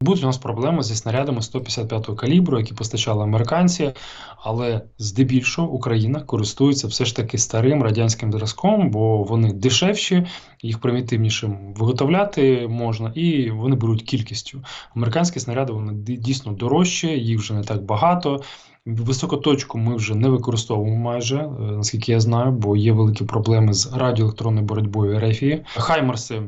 Будуть у нас проблеми зі снарядами 155-го калібру, які постачали американці, але здебільшого Україна користується все ж таки старим радянським зразком, бо вони дешевші, їх примітивніше виготовляти можна, і вони беруть кількістю. Американські снаряди вони дійсно дорожчі, їх вже не так багато. Високоточку ми вже не використовуємо майже, е, наскільки я знаю, бо є великі проблеми з радіоелектронною боротьбою РФії. Хаймерси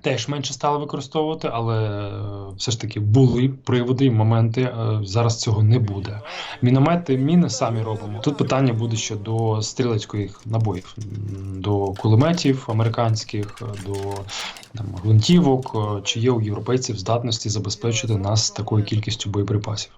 теж менше стали використовувати, але е, все ж таки були приводи і моменти. е, Зараз цього не буде. Міномети, міни самі робимо. Тут питання буде ще до стрілецьких набоїв, до кулеметів американських, е, до там, гвинтівок. Чи є у європейців здатності забезпечити нас такою кількістю боєприпасів?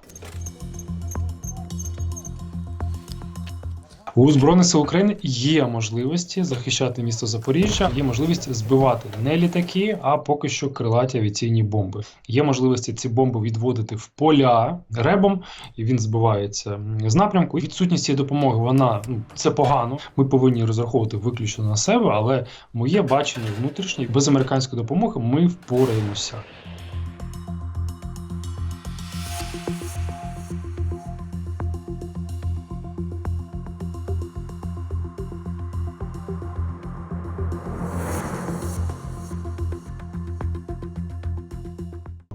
У Збройних сил України є можливості захищати місто Запоріжжя, є можливість збивати не літаки, а поки що крилаті авіаційні бомби. Є можливості ці бомби відводити в поля ребом, і він збивається з напрямку. Відсутність цієї допомоги вона ну це погано. Ми повинні розраховувати виключно на себе, але моє бачення внутрішнє без американської допомоги ми впораємося.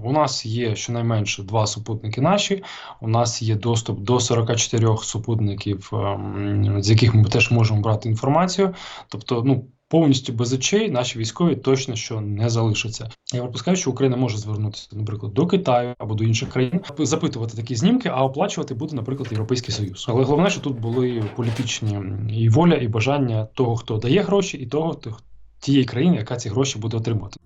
У нас є щонайменше два супутники наші. У нас є доступ до 44 супутників, ем, з яких ми теж можемо брати інформацію. Тобто, ну повністю без очей наші військові точно що не залишаться. Я припускаю, що Україна може звернутися, наприклад, до Китаю або до інших країн, запитувати такі знімки, а оплачувати буде, наприклад, Європейський Союз. Але головне, що тут були політичні і воля, і бажання того, хто дає гроші, і того, хто тієї країни, яка ці гроші буде отримувати.